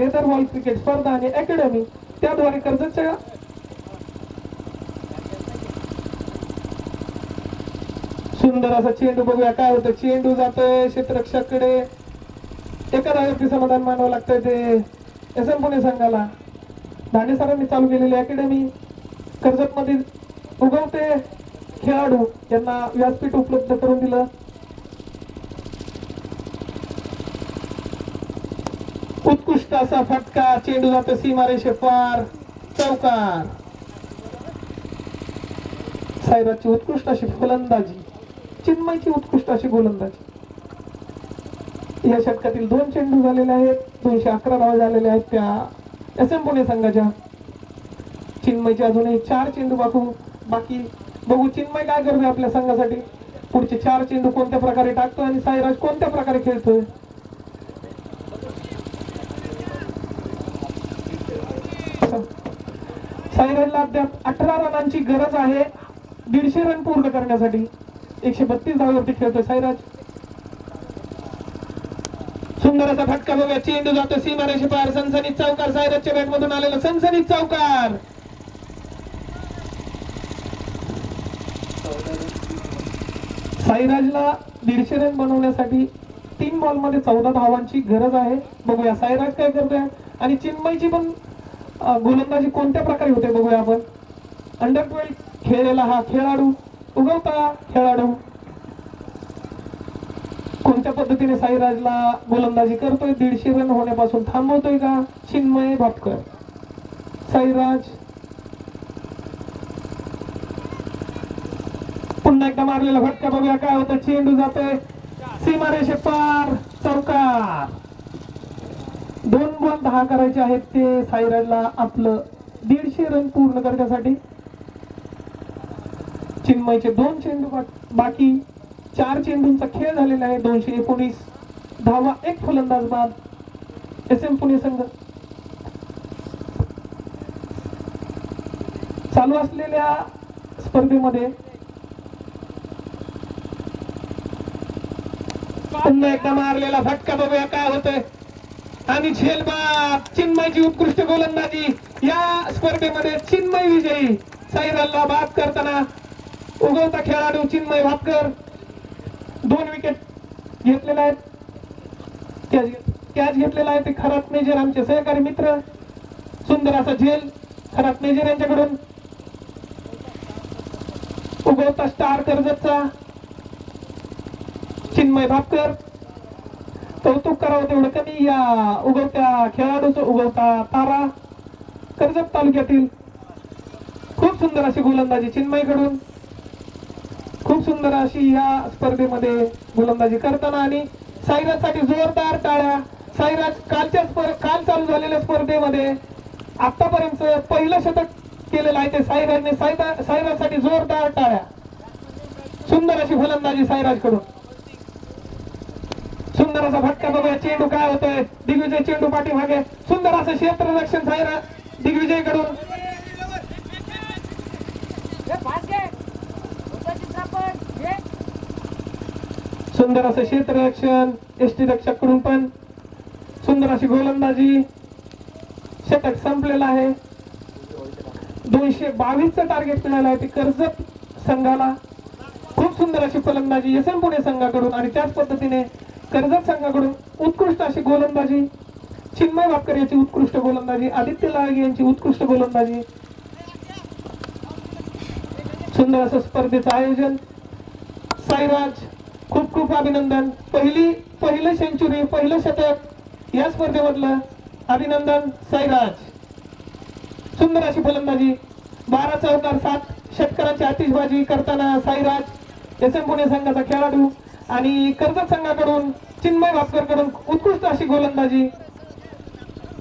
Leather ball cricket स्पर्धा आणि academy त्याद्वारे कर्जतच्या सुंदर असा चेंडू बघूया. काय होतं? चेंडू जातोय क्षेत्ररक्षकाकडे. एका धावेवरती समाधान मानावं लागतंय ते. एस एम पुणे संघाला. धाने सरांनी चालू केलेली अकॅडमी. कर्जत उगवते खेळाडू. यांना व्यासपीठ उपलब्ध करून दिलं. उत्कृष्ट असा फटका चेंडू जातो सीमारेषे पार चौकार. सायराची उत्कृष्ट अशी फलंदाजी चिन्मयची उत्कृष्ट अशी गोलंदाजी. या षटकातील दोन चेंडू झालेले आहेत दोनशे अकरा धाव झालेले आहेत त्या एस एम पुणे संघाच्या. चिन्मयचे अजूनही चार चेंडू बाकू बाकी बघू चिन्मय काय करतोय आपल्या संघासाठी. पुढचे चार चेंडू कोणत्या प्रकारे टाकतोय आणि साईराज कोणत्या प्रकारे खेळतोय? साईराजला अद्याप अठरा रनांची गरज आहे. दीडशे रन पूर्ण करण्यासाठी एकशे बत्तीस धाव्यावरती खेळतोय साईराज सुंदर असा फटका बघूया. चेंडू जातो सीमारेषे पार. सनसनीत चौकार. सायराजच्या बॅट मधून आलेला सनसनीत चौकार. साईराजला दीडशे रन बनवण्यासाठी तीन बॉलमध्ये चौदा धावांची गरज आहे. बघूया साईराज काय करतोय. आणि चिन्मयची पण गोलंदाजी कोणत्या प्रकारे होते बघूया आपण? अंडर ट्वेल्व खेळलेला हा खेळाडू उगवता खेळाडू. कोणत्या पद्धतीने साईराजला गोलंदाजी करतोय? दीडशे रन होण्यापासून थांबवतोय का? चिन्मय भापकर. साईराज पुन्हा एकदा मारलेला फटका बघूया. काय होतं? चेंडू जातोय. सीमारेषे पार. चौकार. दहा करायचे आहेत ते साईराजला आपलं दीडशे रन पूर्ण करण्यासाठी. चिन्मयचे दोन चेंडू बाकी चार चेंडूंचा खेळ झालेला आहे. दोनशे एकोणीस धावा एक फलंदाज बाद. एस एम पुणे संघ. चालू असलेल्या स्पर्धेमध्ये पुन्हा एकदा मारलेला फटका बघूया काय होतंय. आणि झेलबाग चिन्मयची उत्कृष्ट गोलंदाजी. या स्पर्धेमध्ये चिन्मय विजयी. साईराजला बाद करताना उगवता खेळाडू चिन्मय भापकर दोन विकेट घेतलेले आहेत. कॅच कॅच घेतलेला आहे ते खरात मेजर आमचे सहकारी मित्र. सुंदर असा झेल खरात मेजर यांच्याकडून. उगवता स्टार कर्जतचा. चिन्मय भापकर. कौतुक करावं तेवढं कमी या उगवत्या खेळाडूचं उगवता तारा कर्जत तालुक्यातील खूप सुंदर अशी गोलंदाजी चिन्मयकडून खूप सुंदर अशी या स्पर्धेमध्ये गोलंदाजी करताना आणि साईराजसाठी जोरदार टाळ्या. साईराज कालच्या स्पर्ध काल चालू झालेल्या स्पर्धेमध्ये आतापर्यंत पहिलं शतक केलेलं आहे ते साईराजने साईरा- साईराजसाठी जोरदार टाळ्या. सुंदर अशी फलंदाजी साईराजकडून. सुंदर असा फटका बघूया. चेंडू काय होतोय? दिग्विजय चेंडू पाठीमागे. सुंदर असं क्षेत्र रक्षण साईरा दिग्विजयकडून सुंदर असं क्षेत्ररक्षण एस टी रक्षककडून पण. सुंदर अशी गोलंदाजी. षटक संपलेलं आहे. दोनशे बावीसचं टार्गेट मिळालं आहे ते कर्जत संघाला. खूप सुंदर अशी फलंदाजी एस एम पुणे संघाकडून आणि त्याच पद्धतीने कर्जत संघाकडून उत्कृष्ट अशी गोलंदाजी. चिन्मय वापकर याची उत्कृष्ट गोलंदाजी. आदित्य लाग यांची उत्कृष्ट गोलंदाजी. सुंदर असं स्पर्धेचं आयोजन. साईराज खूप खूप अभिनंदन. पहिली पहिलं सेंचुरी पहिलं शतक या स्पर्धेमधलं अभिनंदन साईराज. सुंदर अशी फलंदाजी बारा चौकार सात षटकारांची आतिषबाजी करताना साईराज एस एम पुणे संघाचा खेळाडू. आणि कर्जत संघाकडून चिन्मय भापकरकडून उत्कृष्ट अशी गोलंदाजी